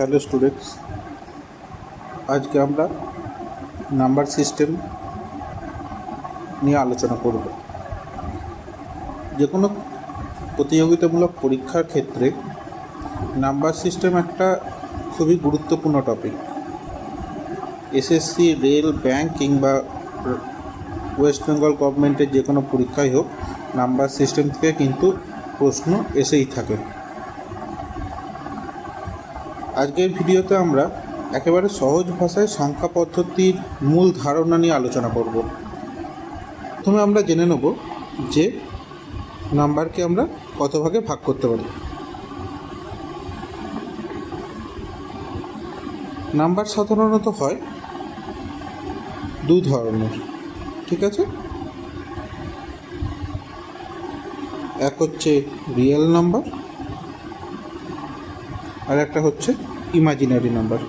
Hello students, আজকে আমরা number system নিয়ে আলোচনা করব। যে কোনো প্রতিযোগিতামূলক পরীক্ষার ক্ষেত্রে নাম্বার সিস্টেম একটা খুবই গুরুত্বপূর্ণ টপিক। এসএসসি, রেল, ব্যাংক কিংবা ওয়েস্ট বেঙ্গল গভর্নমেন্টের যে কোনো পরীক্ষাই হোক, নাম্বার সিস্টেম থেকে কিন্তু প্রশ্ন এসেই থাকে। আজকের ভিডিওতে আমরা একেবারে সহজ ভাষায় সংখ্যা পদ্ধতির মূল ধারণা নিয়ে আলোচনা করব। প্রথমে আমরা জেনে নেব যে নাম্বারকে আমরা কত ভাগে ভাগ করতে পারি। নাম্বার সাধারণত হয় দু ধরনের, ঠিক আছে? এক হচ্ছে রিয়েল নাম্বার আর একটা হচ্ছে ইমাজিনারি নাম্বার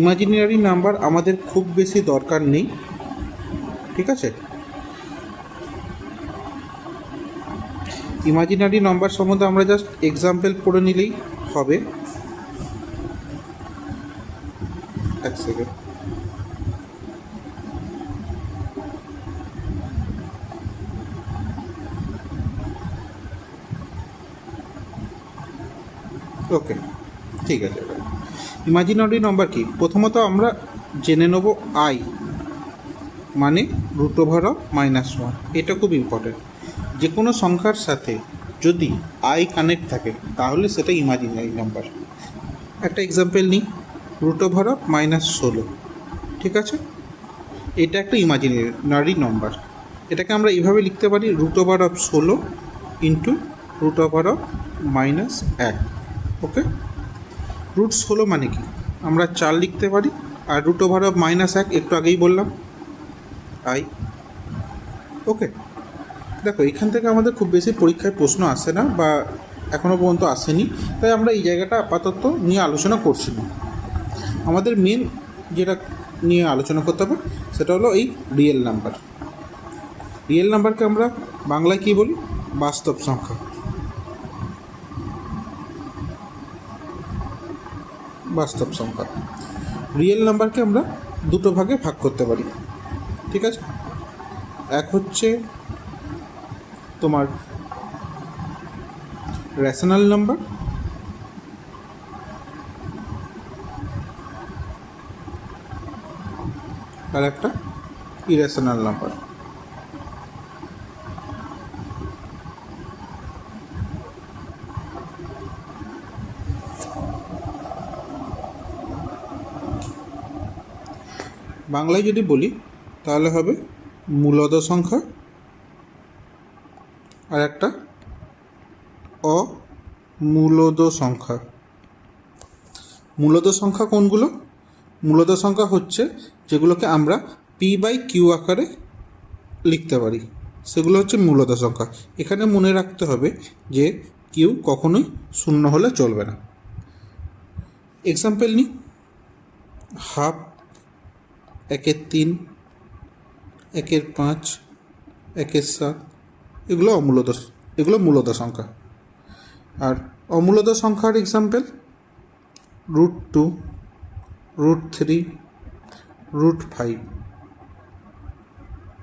ইমাজিনারি নাম্বার আমাদের খুব বেশি দরকার নেই, ঠিক আছে? ইমাজিনারি নাম্বার সম্বন্ধে আমরা জাস্ট এক্সাম্পল পড়ে নিলেই হবে। এক সেকেন্ড ওকে, ঠিক আছে। ইমাজিনারি নাম্বার কি? প্রথমত আমরা জেনে নেব আই মানে root over of minus one এটা খুব ইম্পর্টেন্ট যে কোনো সংখ্যার সাথে যদি আই কানেক্ট থাকে, তাহলে সেটা ইমাজিনারি নাম্বার একটা এক্সাম্পল নিই। রুট ওভার অফ মাইনাস ষোলো। ঠিক আছে? এটা একটা ইমাজিনারি নাম্বার এটাকে আমরা এইভাবে লিখতে পারি রুট ওভার অফ ষোলো into root over of minus এক। ওকে? রুট ষোলো মানে কি? আমরা চার লিখতে পারি, আর রুট ওভার অফ মাইনাস এক, একটু আগেই বললাম। আই। ওকে। দেখো, এখান থেকে আমাদের খুব বেশি পরীক্ষায় প্রশ্ন আসে না, বা এখনও পর্যন্ত আসেনি, তাই আমরা এই জায়গাটা আপাতত নিয়ে আলোচনা করছি না। আমাদের মেন যেটা নিয়ে আলোচনা করতে হবে, সেটা হলো এই রিয়েল নাম্বার রিয়েল নাম্বারকে আমরা বাংলায় কী বলি? বাস্তব সংখ্যা। বাস্তব সংখ্যা। রিয়েল নাম্বারকে আমরা দুটো ভাগে ভাগ করতে পারি। ঠিক আছে? এক হচ্ছে তোমার রেশনাল নাম্বার আর একটা ইরেশনাল নাম্বার বাংলায় যদি বলি, তাহলে হবে মূলদ সংখ্যা আর একটা অমূলদ সংখ্যা। মূলদ সংখ্যা কোনগুলো? মূলদ সংখ্যা হচ্ছে যেগুলোকে আমরা পি বাই কিউ আকারে লিখতে পারি। সেগুলো হচ্ছে মূলত সংখ্যা। এখানে মনে রাখতে হবে যে কিউ কখনোই শূন্য হলে চলবে না। এক্সাম্পল নিই। হাফ একের তিন, একের পাঁচ, একের সাত, এগুলো অমূলদ, এগুলো মূলদ সংখ্যা। আর অমূলদ সংখ্যার example root two root three root five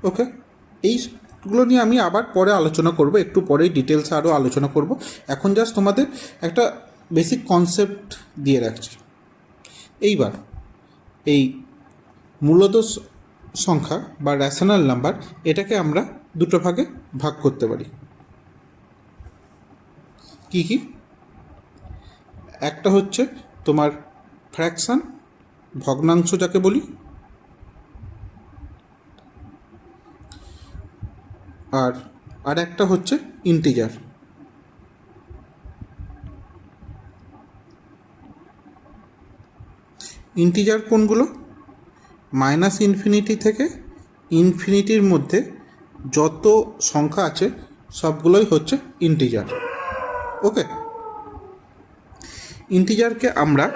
okay এইগুলো নিয়ে আমি আবার পরে আলোচনা করব, একটু পরেই ডিটেলসে আরও আলোচনা করব। এখন জাস্ট তোমাদের একটা বেসিক কনসেপ্ট দিয়ে রাখছি। এইবার, এই মূলত সংখ্যা বা র্যাশনাল নাম্বার এটাকে আমরা দুটো ভাগে ভাগ করতে পারি। কি কি? একটা হচ্ছে তোমার ফ্র্যাকশান ভগ্নাংশ যাকে বলি। আর আর একটা হচ্ছে ইন্টিজার ইন্টিজার কোনগুলো? মাইনাস ইনফিনিটি থেকে ইনফিনিটির মধ্যে যত সংখ্যা আছে, সবগুলোই হচ্ছে ইন্টিজার। ওকে? ইন্টিজারকে আমরা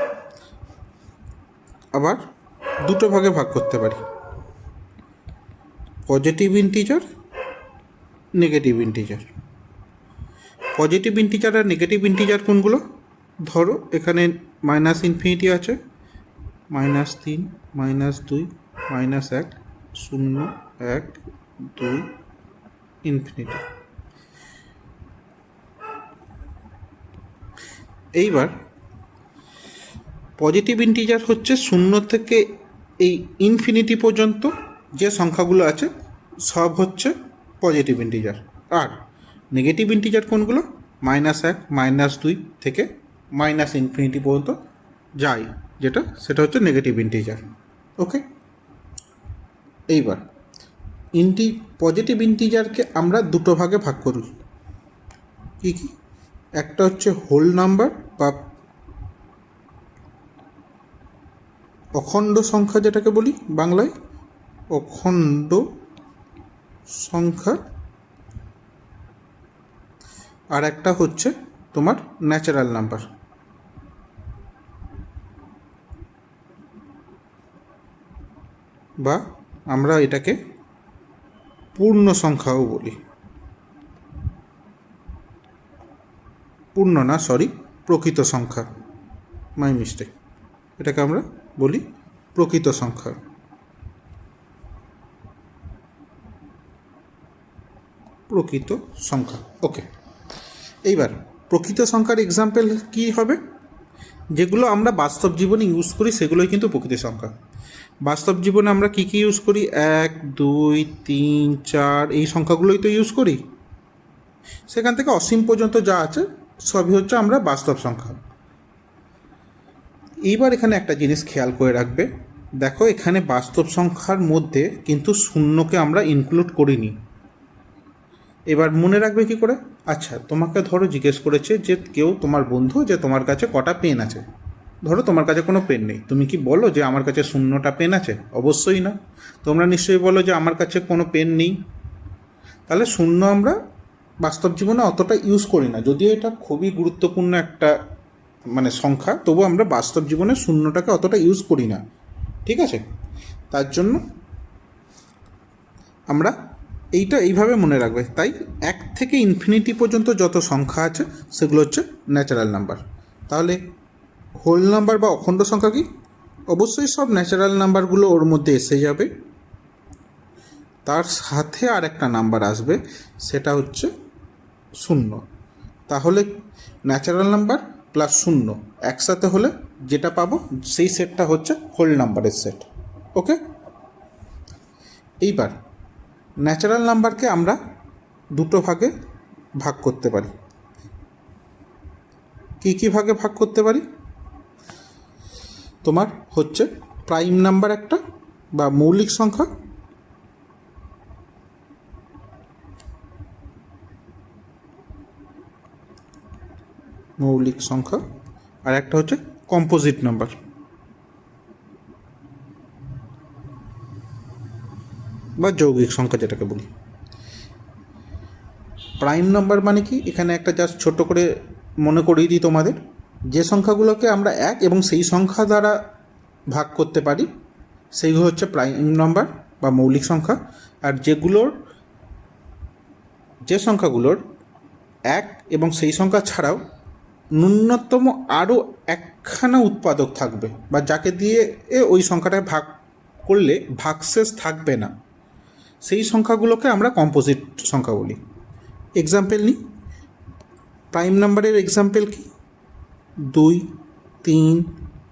আবার দুটো ভাগে ভাগ করতে পারি। Positive integer, negative integer. Positive integer আর নেগেটিভ ইন্টিজার কোনগুলো? ধরো, এখানে মাইনাস ইনফিনিটি আছে মাইনাস তিন, মাইনাস দুই, মাইনাস এক, শূন্য, এক, দুই, ইনফিনিটি। এইবার পজিটিভ ইন্টিজার হচ্ছে শূন্য থেকে এই ইনফিনিটি পর্যন্ত যে সংখ্যাগুলো আছে, সব হচ্ছে পজিটিভ ইন্টিজার। আর নেগেটিভ ইন্টিজার কোনগুলো? মাইনাস এক, মাইনাস দুই থেকে মাইনাস ইনফিনিটি পর্যন্ত যায়। যেটা, সেটা হচ্ছে নেগেটিভ ইন্টিজার ওকে এইবার ইন্টি পজিটিভ ইন্টিজারকে আমরা দুটো ভাগে ভাগ করি কী কী? একটা হচ্ছে হোল নাম্বার বা অখণ্ড সংখ্যা যেটাকে বলি বাংলায়, অখণ্ড সংখ্যা। আর একটা হচ্ছে তোমার ন্যাচারাল নাম্বার বা আমরা এটাকে পূর্ণ সংখ্যাও বলি। পূর্ণ না সরি প্রকৃত সংখ্যা। মাই মিস্টেক এটাকে আমরা বলি প্রকৃত সংখ্যা। প্রকৃত সংখ্যা। ওকে এইবার, প্রকৃত সংখ্যার এক্সাম্পল কি হবে? যেগুলো আমরা বাস্তব জীবনে ইউজ করি, সেগুলোই কিন্তু প্রকৃত সংখ্যা। বাস্তব জীবনে আমরা কী কী ইউজ করি? এক, দুই, তিন, চার, এই সংখ্যাগুলোই তো ইউজ করি। সেখান থেকে অসীম পর্যন্ত যা আছে, সবই হচ্ছে আমরা বাস্তব সংখ্যা। এইবার এখানে একটা জিনিস খেয়াল করে রাখবে। দেখো, এখানে বাস্তব সংখ্যার মধ্যে কিন্তু শূন্যকে আমরা ইনক্লুড করিনি। এবার মনে রাখবে কি করে? আচ্ছা তোমাকে ধরো জিজ্ঞেস করেছে যে কেউ তোমার বন্ধু, যে তোমার কাছে কটা পেন আছে। ধরো তোমার কাছে কোনো পেন নেই। তুমি কি বলো যে আমার কাছে শূন্যটা পেন আছে? অবশ্যই না। তোমরা নিশ্চয়ই বলো যে আমার কাছে কোনো পেন নেই। তাহলে শূন্য আমরা বাস্তব জীবনে অতটা ইউজ করি না। যদিও এটা খুবই গুরুত্বপূর্ণ একটা মানে সংখ্যা, তবু আমরা বাস্তব জীবনে শূন্যটাকে অতটা ইউজ করি না। ঠিক আছে? তার জন্য আমরা এইটা এইভাবে মনে রাখবে। তাই এক থেকে ইনফিনিটি পর্যন্ত যত সংখ্যা আছে, সেগুলো হচ্ছে ন্যাচারাল নাম্বার তাহলে হোল নাম্বার বা অখণ্ড সংখ্যা কি? অবশ্যই সব ন্যাচারাল নাম্বারগুলো ওর মধ্যে এসে যাবে। তার সাথে আর একটা নাম্বার আসবে, সেটা হচ্ছে শূন্য। তাহলে ন্যাচারাল নাম্বার প্লাস শূন্য একসাথে হলে যেটা পাবো, সেই সেটটা হচ্ছে হোল নাম্বারের সেট ওকে এইবার ন্যাচারাল নাম্বারকে আমরা দুটো ভাগে ভাগ করতে পারি। কী কী ভাগে ভাগ করতে পারি? তোমার হচ্ছে প্রাইম নাম্বার একটা বা মৌলিক সংখ্যা। মৌলিক সংখ্যা আর একটা হচ্ছে কম্পোজিট নাম্বার বা যৌগিক সংখ্যা যেটাকে বলি। প্রাইম নাম্বার মানে কি? এখানে একটা জাস্ট ছোট করে মনে করিয়ে দিই তোমাদের। যে সংখ্যাগুলোকে আমরা এক এবং সেই সংখ্যা দ্বারা ভাগ করতে পারি, সেইগুলো হচ্ছে প্রাইম নাম্বার বা মৌলিক সংখ্যা, আর যেগুলোর, যে সংখ্যাগুলোর এক এবং সেই সংখ্যা ছাড়াও ন্যূনতম আরও একখানা উৎপাদক থাকবে, বা যাকে দিয়ে ওই সংখ্যাটা ভাগ করলে ভাগশেষ থাকবে না, সেই সংখ্যাগুলোকে আমরা কম্পোজিট সংখ্যা বলি। এক্সাম্পল নিই। প্রাইম নাম্বারের এক্সাম্পল কি? দুই, তিন,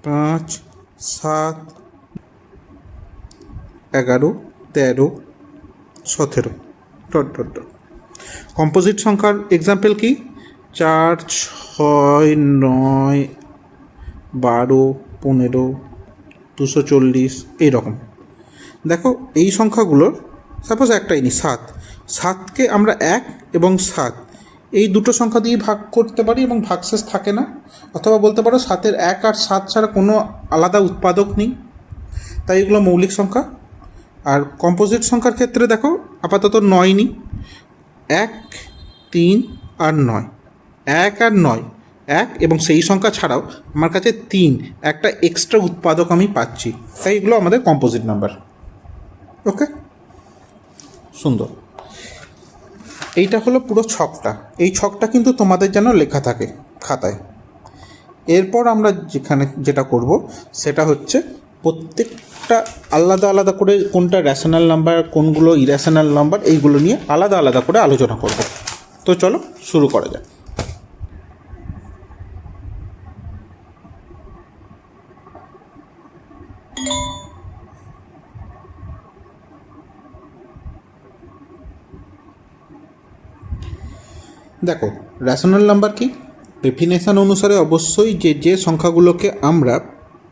পাঁচ, সাত, এগারো, তেরো, সতেরো। Dot dot dot. কম্পোজিট সংখ্যার এক্সাম্পল কি? চার, ছয়, নয়, বারো, পনেরো, দুশো চল্লিশ, এইরকম। দেখো, এই সংখ্যাগুলোর সাপোজ একটাই নি সাত। সাতকে আমরা এক এবং সাত এই দুটো সংখ্যা দিয়ে ভাগ করতে পারি এবং ভাগশেষ থাকে না। অথবা বলতে পারো সাতের এক আর সাত ছাড়া কোনো আলাদা উৎপাদক নেই। তাই এগুলো মৌলিক সংখ্যা। আর কম্পোজিট সংখ্যার ক্ষেত্রে দেখো আপাতত নয় নি এক, তিন আর নয়। এক আর নয়। এক এবং সেই সংখ্যা ছাড়াও আমার কাছে তিন। একটা এক্সট্রা উৎপাদক আমি পাচ্ছি। তাই এগুলো আমাদের কম্পোজিট নাম্বার ওকে সুন্দর। এইটা হলো পুরো ছকটা। এই ছকটা কিন্তু তোমাদের যেন লেখা থাকে খাতায়। এরপর আমরা যেখানে যেটা করব, সেটা হচ্ছে প্রত্যেকটা আলাদা আলাদা করে কোনটা র্যাশনাল নাম্বার কোনগুলো ইরেশনাল নাম্বার এইগুলো নিয়ে আলাদা আলাদা করে আলোচনা করব। তো চলো, শুরু করা যাক। দেখো রেশনাল নাম্বার কি? ডেফিনেশন অনুসারে অবশ্যই যে যে সংখ্যাগুলোকে আমরা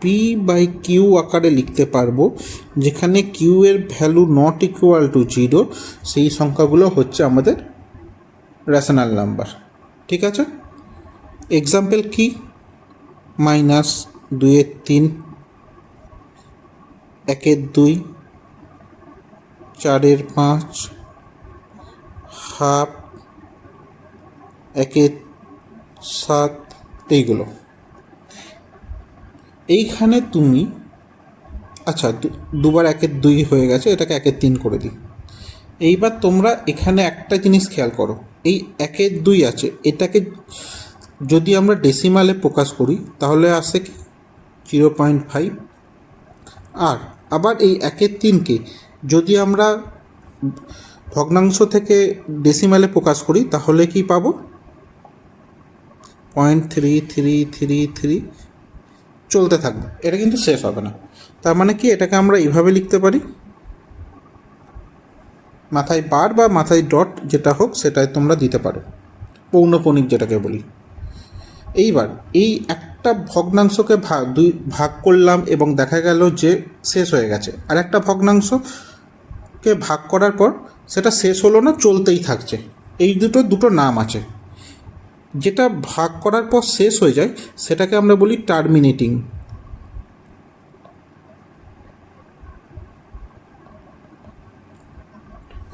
পি বাই কিউ আকারে লিখতে পারব, যেখানে কিউ এর value not equal to zero সেই সংখ্যাগুলো হচ্ছে আমাদের রেশনাল নাম্বার ঠিক আছে? এক্সাম্পল কি? মাইনাস দুইয়ের তিন একের দুই চারের পাঁচ হাফ একের সাত, এইগুলো। এইখানে তুমি আচ্ছা দুবার একের দুই হয়ে গেছে, এটাকে একের তিন করে দিই। এইবার তোমরা এখানে একটা জিনিস খেয়াল করো, এই একের দুই আছে, এটাকে যদি আমরা ডেসিমালে প্রকাশ করি, তাহলে আসে কি? Zero point five. আর, আবার এই একের তিনকে যদি আমরা ভগ্নাংশ থেকে ডেসিমালে প্রকাশ করি, তাহলে কি পাবো? Point three three three three চলতে থাকবে। এটা কিন্তু শেষ হবে না। তার মানে কি? এটাকে আমরা এইভাবে লিখতে পারি। মাথায় বার বা মাথায় ডট যেটা হোক, সেটাই তোমরা দিতে পারো। পৌনপণিক যেটাকে বলি। এইবার এই একটা ভগ্নাংশকে ভাগ দুই, ভাগ করলাম এবং দেখা গেল যে শেষ হয়ে গেছে। আর একটা ভগ্নাংশকে ভাগ করার পর সেটা শেষ হলো না, চলতেই থাকছে। এই দুটো দুটো নাম আছে। যেটা ভাগ করার পর শেষ হয়ে যায়, সেটাকে আমরা বলি টার্মিনেটিং।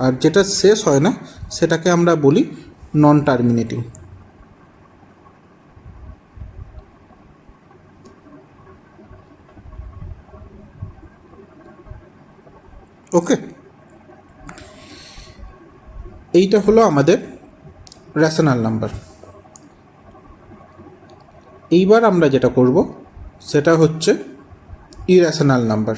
আর যেটা শেষ হয় না, সেটাকে আমরা বলি নন টার্মিনেটিং ওকে এইটা হলো আমাদের রেশনাল নাম্বার এইবার আমরা যেটা করব, সেটা হচ্ছে ইরেশনাল নাম্বার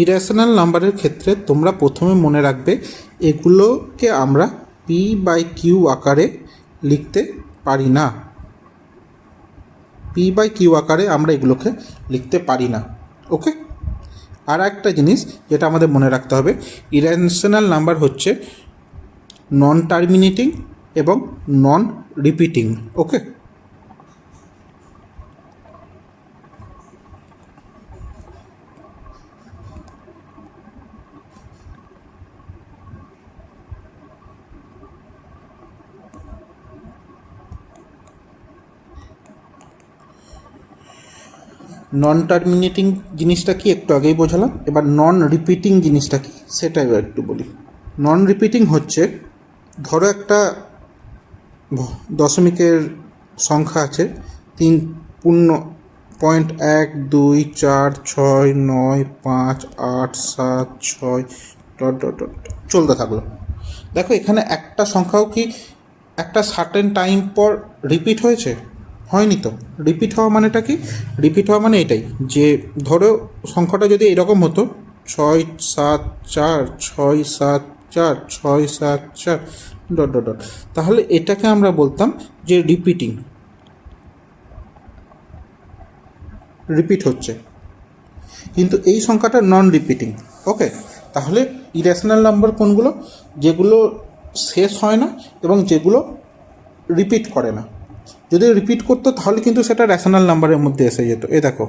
ইরেশনাল নাম্বারের ক্ষেত্রে তোমরা প্রথমে মনে রাখবে, এগুলোকে আমরা পি বাই কিউ আকারে লিখতে পারি না। পি বাই কিউ আকারে আমরা এগুলোকে লিখতে পারি না ওকে আর একটা জিনিস যেটা আমাদের মনে রাখতে হবে ইরেশনাল নাম্বার হচ্ছে নন টার্মিনেটিং এবং নন রিপিটিং ওকে নন টার্মিনেটিং জিনিসটা কি একটু আগেই বোঝালাম? এবার নন রিপিটিং জিনিসটা কি? সেটা এবার একটু বলি। নন রিপিটিং হচ্ছে, ধরো একটা দশমিকের সংখ্যা আছে, তিন পূর্ণ পয়েন্ট এক, দুই, চার, ছয়, নয়, পাঁচ, আট, সাত, ছয়, ডট ডট ডট, চলতে থাকল। দেখো এখানে একটা সংখ্যাও কি একটা সার্টেন টাইম পর রিপিট হয়েছে? হয়নি তো? রিপিট হওয়া মানেটা কি? রিপিট হওয়া মানে এটাই যে ধরো সংখ্যাটা যদি এরকম হতো, ছয় সাত চার, ছয় সাত চার, ছয় সাত চার ডট ডট ডট তাহলে এটাকে আমরা বলতাম যে রিপিটিং রিপিট হচ্ছে। কিন্তু এই সংখ্যাটা নন রিপিটিং ওকে তাহলে ইরেশনাল নাম্বার কোনগুলো? যেগুলো শেষ হয় না এবং যেগুলো রিপিট করে না। যদি রিপিট করতো, তাহলে কিন্তু সেটা র্যাশনাল নাম্বারের মধ্যে এসে যেত। এ দেখো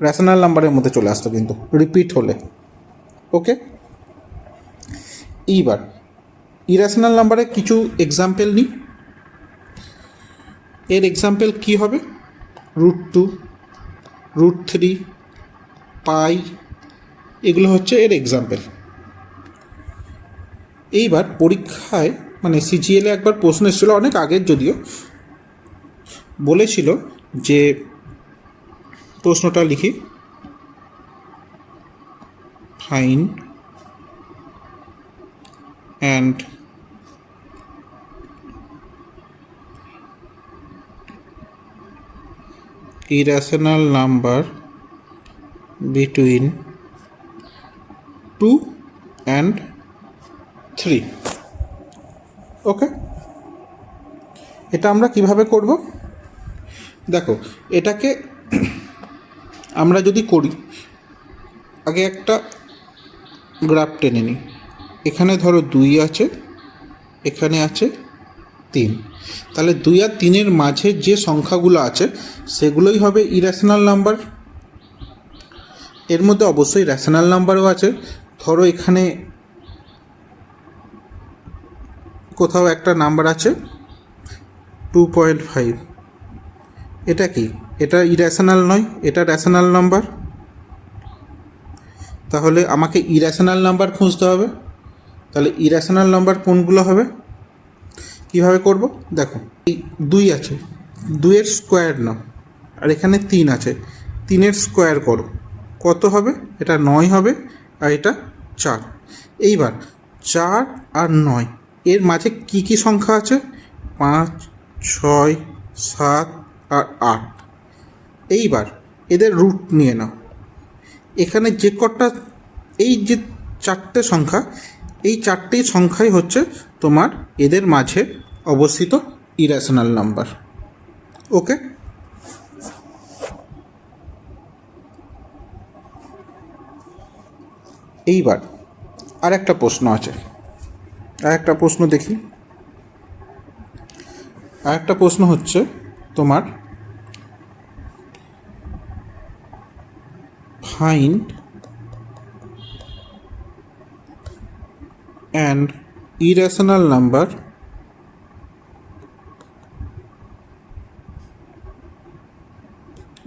র্যাশনাল নাম্বারের মধ্যে চলে আসতো কিন্তু রিপিট হলে। ওকে এইবার ইরেশনাল নাম্বারে কিছু এক্সাম্পল নিই। এর এক্সাম্পল কি হবে? Root two root three pi এগুলো হচ্ছে এর এক্সাম্পল এইবার পরীক্ষায় মানে সিজিএলে একবার প্রশ্ন এসেছিল অনেক আগের যদিও বলেছিল যে প্রশ্নটা লিখি। Fine and irrational number between 2 and 3 okay এটা আমরা কীভাবে করব? দেখো, এটাকে আমরা যদি করি, আগে একটা গ্রাফ টেনে নিই। এখানে ধরো দুই আছে, এখানে আছে তিন। তাহলে দুই আর তিনের মাঝে যে সংখ্যাগুলো আছে, সেগুলোই হবে ইরেশনাল নাম্বার এর মধ্যে অবশ্যই রেশনাল নাম্বারও আছে। ধরো এখানে কোথাও একটা নাম্বার আছে টু পয়েন্ট ফাইভ এটা কি? এটা ইরেশনাল নয়? এটা রেশনাল নাম্বার তাহলে আমাকে ইরেশনাল নাম্বার খুঁজতে হবে। তাহলে ইরেশনাল নাম্বার কোনগুলো হবে? কীভাবে করব? দেখো, এই দুই আছে। দুইয়ের স্কোয়ার নাও। আর এখানে তিন আছে। তিনের স্কোয়ার করো। কত হবে? এটা নয় হবে, আর এটা চার। এইবার চার আর নয়, এর মাঝে কি কি সংখ্যা আছে? পাঁচ, ছয়, সাত আর আট এইবার এদের রুট নিয়ে নাও। এখানে যে কটা, এই যে চারটে সংখ্যা, এই চারটি সংখ্যাই হচ্ছে তোমার এদের মাঝে অবস্থিত ইরেশনাল নাম্বার ওকে? এইবার আর একটা প্রশ্ন আছে। আর একটা প্রশ্ন দেখি। আর একটা প্রশ্ন হচ্ছে তোমার find an irrational number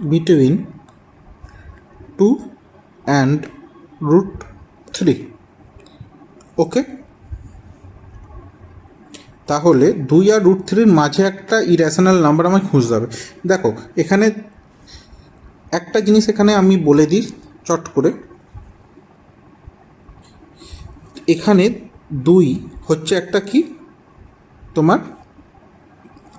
between 2 and root 3 ওকে তাহলে দুই আর রুট থ্রির মাঝে একটা ইরেশনাল নাম্বার আমায় খুঁজতে হবে। দেখো, এখানে একটা জিনিস এখানে আমি বলে দিই, চট করে। এখানে দুই হচ্ছে একটা কি? তোমার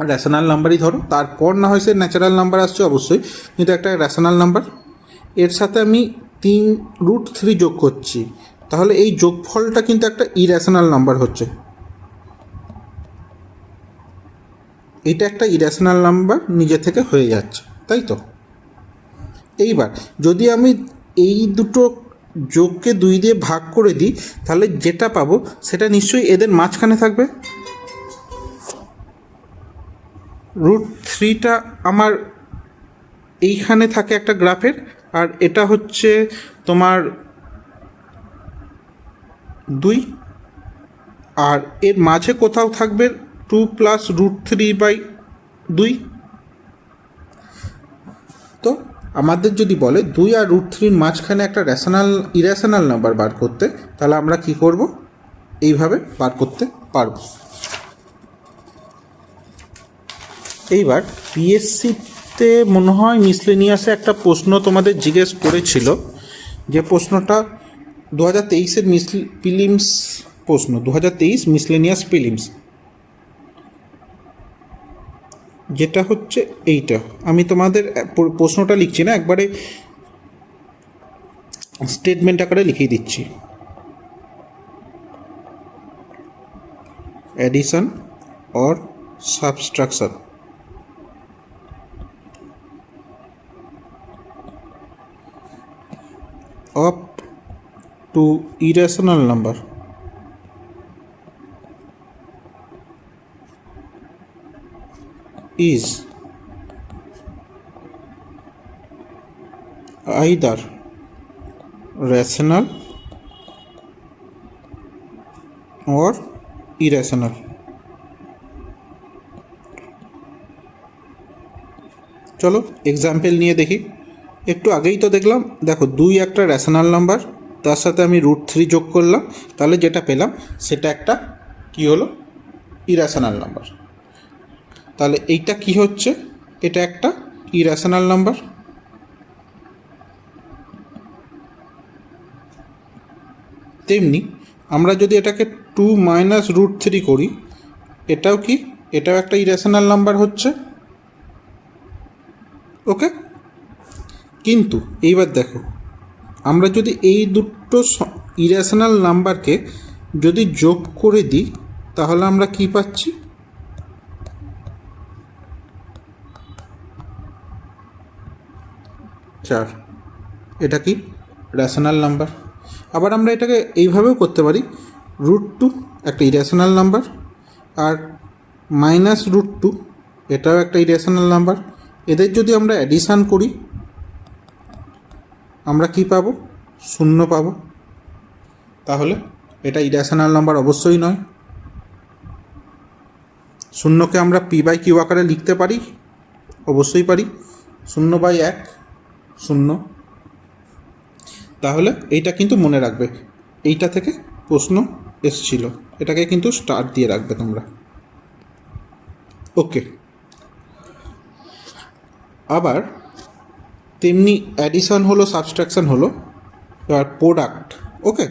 রেশনাল নাম্বারই ধরো। তারপর না হয় সে ন্যাচারাল নাম্বার আসছে, অবশ্যই। কিন্তু একটা রেশনাল নাম্বার এর সাথে আমি তিন রুট থ্রি যোগ করছি। তাহলে এই যোগফলটা কিন্তু একটা ইরেশনাল নাম্বার হচ্ছে। এটা একটা ইরেশনাল নাম্বার নিজে থেকে হয়ে যাচ্ছে, তাই তো? এইবার, যদি আমি এই দুটো যোগকে দুই দিয়ে ভাগ করে দিই, তাহলে যেটা পাবো, সেটা নিশ্চয়ই এদের মাঝখানে থাকবে। রুট থ্রিটা আমার এইখানে থাকে একটা গ্রাফের, আর এটা হচ্ছে তোমার দুই, আর এর মাঝে কোথাও থাকবে two plus root three by দুই। তো আমাদের যদি বলে দুই আর রুট থ্রির মাঝখানে একটা রেশনাল ইরেশনাল নাম্বার বার করতে, তাহলে আমরা কি করব? এইভাবে বার করতে পারব। এইবার পিএসসিতে মনে হয় মিসলেনিয়াসে একটা প্রশ্ন তোমাদের জিজ্ঞেস করেছিল। যে প্রশ্নটা দু হাজার তেইশের মিস প্রশ্ন, দু হাজার তেইশ মিসলেনিয়াস পিলিমস যেটা হচ্ছে এইটা। আমি তোমাদের প্রশ্নটা লিখছি না, একবারে স্টেটমেন্ট আকারে লিখিয়ে দিচ্ছি। Addition or subtraction of two irrational number is either rational or irrational. চলো এক্সাম্পল নিয়ে দেখি। একটু আগেই তো দেখলাম, দেখো দুই একটা রেশনাল নাম্বার তার সাথে আমি রুট থ্রি যোগ করলাম, তাহলে যেটা পেলাম, সেটা একটা কি হলো? ইরাশনাল নাম্বার তাহলে এইটা কি হচ্ছে? এটা একটা ইরাশনাল নাম্বার তেমনি আমরা যদি এটাকে টু মাইনাস রুট থ্রি করি, এটাও কি? এটাও একটা ইরেশনাল নাম্বার হচ্ছে। ওকে কিন্তু এইবার দেখো, আমরা যদি এই দুটো ইরেশনাল নাম্বারকে যদি যোগ করে দিই, তাহলে আমরা কি পাচ্ছি? চার। এটা কি? রেশনাল নাম্বার আবার আমরা এটাকে এইভাবেও করতে পারি। রুট টু একটা ইরেশনাল নাম্বার আর মাইনাস রুট টু এটাও একটা ইরেশনাল নাম্বার এদের যদি আমরা অ্যাডিশান করি, আমরা কি পাবো? শূন্য পাবো। তাহলে এটা ইরেশনাল নাম্বার অবশ্যই নয়। শূন্যকে আমরা পি বাই কিউ আকারে লিখতে পারি। অবশ্যই পারি। শূন্য বাই এক। শূন্য। তাহলে এইটা কিন্তু মনে রাখবে। এইটা থেকে প্রশ্ন এসছিল। এটাকে কিন্তু স্টার দিয়ে রাখবে তোমরা। ওকে আবার তেমনি অ্যাডিশন হলো সাবস্ট্রাকশন হলো আর প্রোডাক্ট ওকে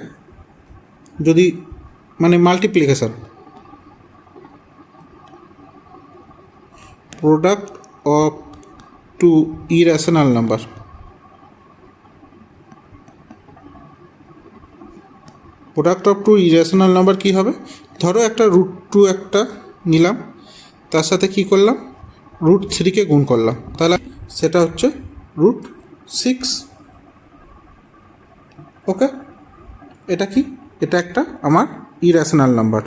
যদি মানে multiplication product of two irrational number product of two irrational number কী হবে? ধরো একটা রুট টু একটা নিলাম, তার সাথে কি করলাম? রুট থ্রিকে গুণ করলাম। তাহলে সেটা হচ্ছে রুট সিক্স ওকে? এটা কি? এটা একটা আমার ইরেশনাল নাম্বার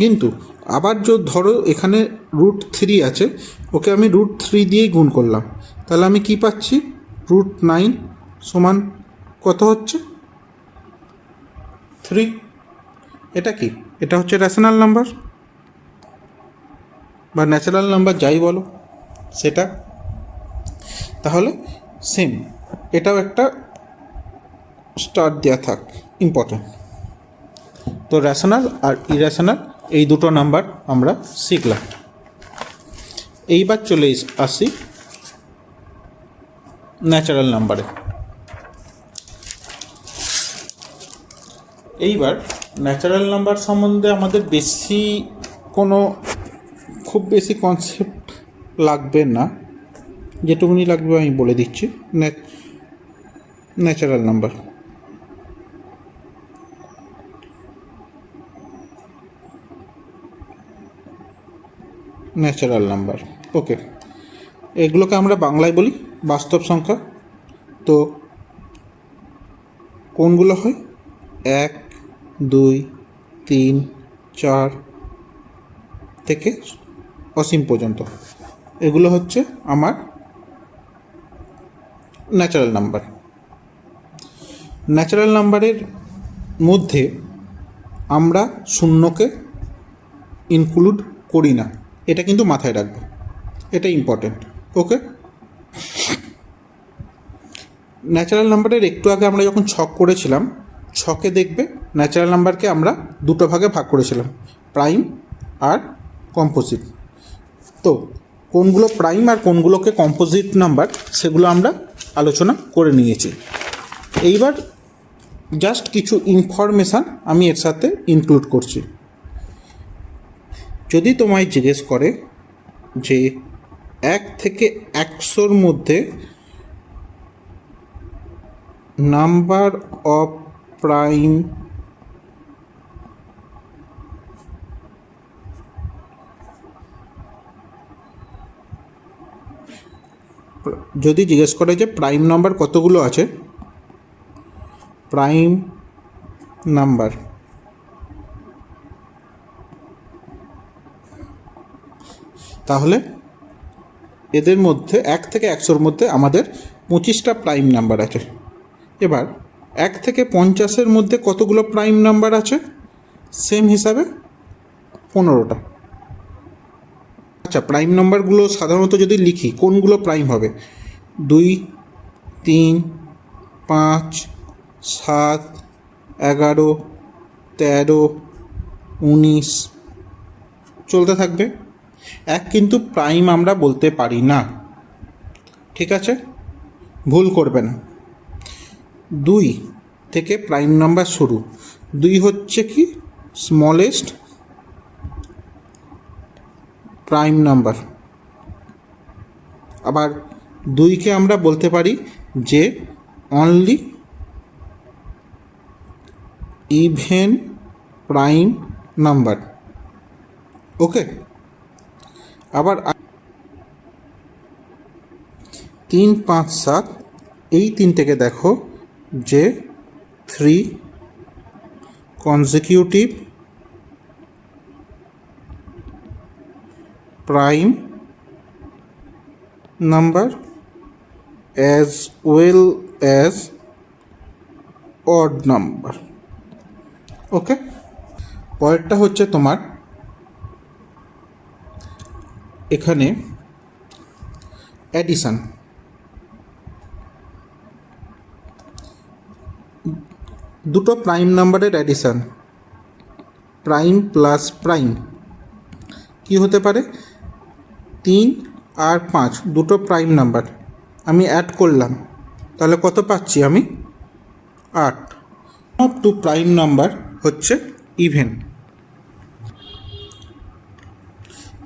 কিন্তু আবার যদি ধরো এখানে রুট থ্রি আছে, ওকে আমি রুট থ্রি দিয়েই গুণ করলাম। তাহলে আমি কি পাচ্ছি? রুট নাইন সমান কত হচ্ছে? থ্রি এটা কি? এটা হচ্ছে রেশনাল নাম্বার বা ন্যাচারাল নাম্বার যাই বলো, সেটা। তাহলে সেম এটাও একটা স্টার দেওয়া থাক ইম্পর্ট্যান্ট তো রেশনাল আর ইরেশনাল এই দুটো নাম্বার আমরা শিখলাম। এইবার চলে আসি ন্যাচারাল নাম্বারে এইবার ন্যাচারাল নাম্বার সম্বন্ধে আমাদের বেশি কোনো খুব বেশি কনসেপ্ট লাগবে না। যেটুকুনি লাগবে আমি বলে দিচ্ছি। Natural number natural number okay এগুলোকে আমরা বাংলায় বলি বাস্তব সংখ্যা। তো কোনগুলো হয়? এক দুই, তিন, চার থেকে অসীম পর্যন্ত। এগুলো হচ্ছে আমার ন্যাচারাল নাম্বার ন্যাচারাল নাম্বারের মধ্যে আমরা শূন্যকে ইনক্লুড করি না। এটা কিন্তু মাথায় রাখবে। এটা ইম্পর্টেন্ট ওকে ন্যাচারাল নাম্বারের একটু আগে আমরা যখন ছক করেছিলাম ছকে দেখবে ন্যাচারাল নাম্বারকে আমরা দুটো ভাগে ভাগ করেছিলাম প্রাইম আর কম্পোজিট তো কোনগুলো প্রাইম আর কোনগুলোকে কম্পোজিট নাম্বার সেগুলো আমরা আলোচনা করে নিয়েছি। এইবার জাস্ট কিছু ইনফরমেশান আমি এর সাথে ইনক্লুড করছি। যদি তোমায় জিজ্ঞেস করে যে এক থেকে একশোর মধ্যে নাম্বার অফ প্রাইম যদি জিজ্ঞেস করে যে প্রাইম নাম্বার কতগুলো আছে? প্রাইম নাম্বার তাহলে এদের মধ্যে এক থেকে একশোর মধ্যে আমাদের পঁচিশটা প্রাইম নাম্বার আছে। এবার এক থেকে পঞ্চাশের মধ্যে কতগুলো প্রাইম নাম্বার আছে? সেম হিসাবে পনেরোটা। আচ্ছা প্রাইম নাম্বারগুলো সাধারণত যদি লিখি, কোনগুলো প্রাইম হবে? দুই, তিন, পাঁচ, সাত, এগারো, তেরো, উনিশ, চলতে থাকবে। এক কিন্তু প্রাইম আমরা বলতে পারি না। ঠিক আছে? ভুল করবে না। দুই থেকে প্রাইম নাম্বার শুরু। দুই হচ্ছে কি? স্মলেস্ট প্রাইম নাম্বার আবার দুইকে আমরা বলতে পারি যে only even prime number okay আবার তিন, পাঁচ, সাত, এই তিনটেকে দেখো। যে three consecutive prime number as well as odd number okay পরেরটা হচ্ছে তোমার এখানে অ্যাডিশন দুটো প্রাইম নাম্বারের অ্যাডিশান প্রাইম প্লাস প্রাইম কি হতে পারে? তিন আর পাঁচ, দুটো প্রাইম নাম্বার আমি অ্যাড করলাম। তাহলে কত পাচ্ছি আমি? আট। অফ টু প্রাইম নাম্বার হচ্ছে ইভেন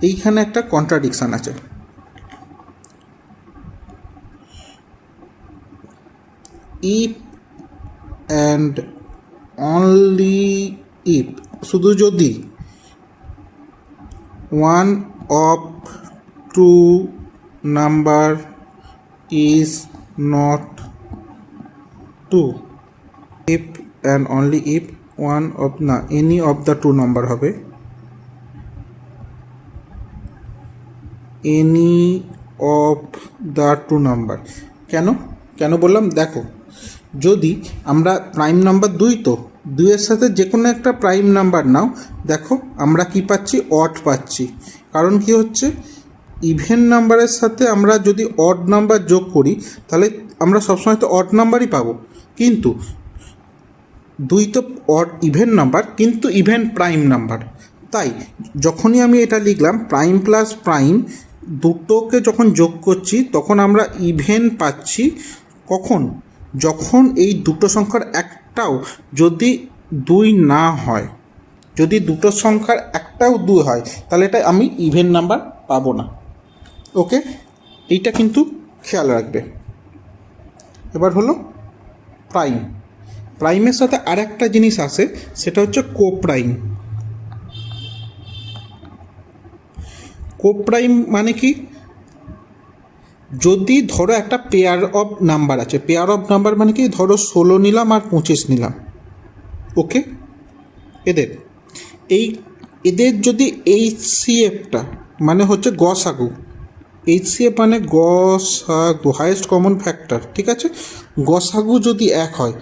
এইখানে একটা কন্ট্রাডিকশান আছে। ইফ অ্যান্ড অনলি ইফ শুধু যদি one of two number is not two if and only if one of না any of the two number হবে। Any of the two number কেন? কেন বললাম? দেখো যদি আমরা প্রাইম নাম্বার দুই তো, দুইয়ের সাথে যে কোনো একটা প্রাইম নাম্বার নাও, দেখো আমরা কি পাচ্ছি? অট পাচ্ছি। কারণ কি হচ্ছে? ইভেন নাম্বারের সাথে আমরা যদি অড নাম্বার যোগ করি, তাহলে আমরা সবসময় তো অড নাম্বারই পাবো। কিন্তু দুই তো অড ইভেন নাম্বার কিন্তু ইভেন প্রাইম নাম্বার তাই যখনই আমি এটা লিখলাম প্রাইম প্লাস প্রাইম দুটোকে যখন যোগ করছি, তখন আমরা ইভেন পাচ্ছি কখন? যখন এই দুটো সংখ্যার একটাও যদি দুই না হয়, যদি দুটো সংখ্যার একটাও দুই হয়, তাহলে এটা আমি ইভেন নাম্বার পাবো না। ওকে এইটা কিন্তু খেয়াল রাখবে। এবার হলো প্রাইম প্রাইমের সাথে আরেকটা জিনিস আসে সেটা হচ্ছে কোপ্রাইম কোপ্রাইম মানে কি? যদি ধরো একটা পেয়ার অফ নাম্বার আছে পেয়ার অফ নাম্বার মানে কি? ধরো ষোলো নিলাম আর পঁচিশ নিলাম। ওকে এদের। এই এদের যদি এইচ সিএফটা মানে হচ্ছে গসাগু। এইচ সিএফ মানে গসাগু হাইয়েস্ট কমন ফ্যাক্টর ঠিক আছে? গসাগু যদি এক হয়,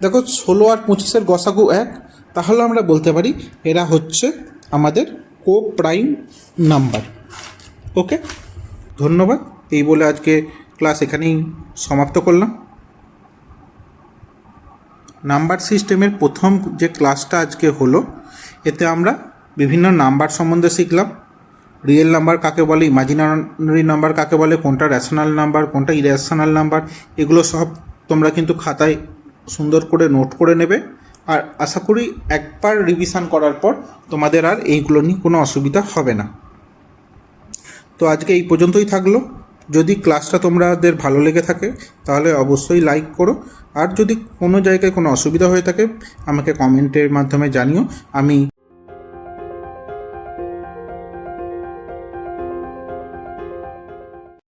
দেখো ষোলো আর পঁচিশের গসাগু এক, তাহলে আমরা বলতে পারি এরা হচ্ছে আমাদের কো প্রাইম নাম্বার ওকে ধন্যবাদ। এই বলে আজকে ক্লাস এখানেই সমাপ্ত করলাম। নাম্বার সিস্টেমের প্রথম যে ক্লাসটা আজকে হলো, এতে আমরা বিভিন্ন নাম্বার সম্বন্ধে শিখলাম। রিয়েল নাম্বার কাকে বলে ইমাজিনারি নাম্বার কাকে বলে, কোনটা র্যাশনাল নাম্বার কোনটা ইরেশনাল নাম্বার এগুলো সব তোমরা কিন্তু খাতায় সুন্দর করে নোট করে নেবে। আর আশা করি একবার রিভিশন করার পর তোমাদের আর এইগুলো নিয়ে কোনো অসুবিধা হবে না। তো আজকে এই পর্যন্তই থাকল। যদি ক্লাসটা তোমাদের ভালো লেগে থাকে, তাহলে অবশ্যই লাইক করো। আর যদি কোনো জায়গায় কোনো অসুবিধা হয়ে থাকে, আমাকে কমেন্টের মাধ্যমে জানিও। আমি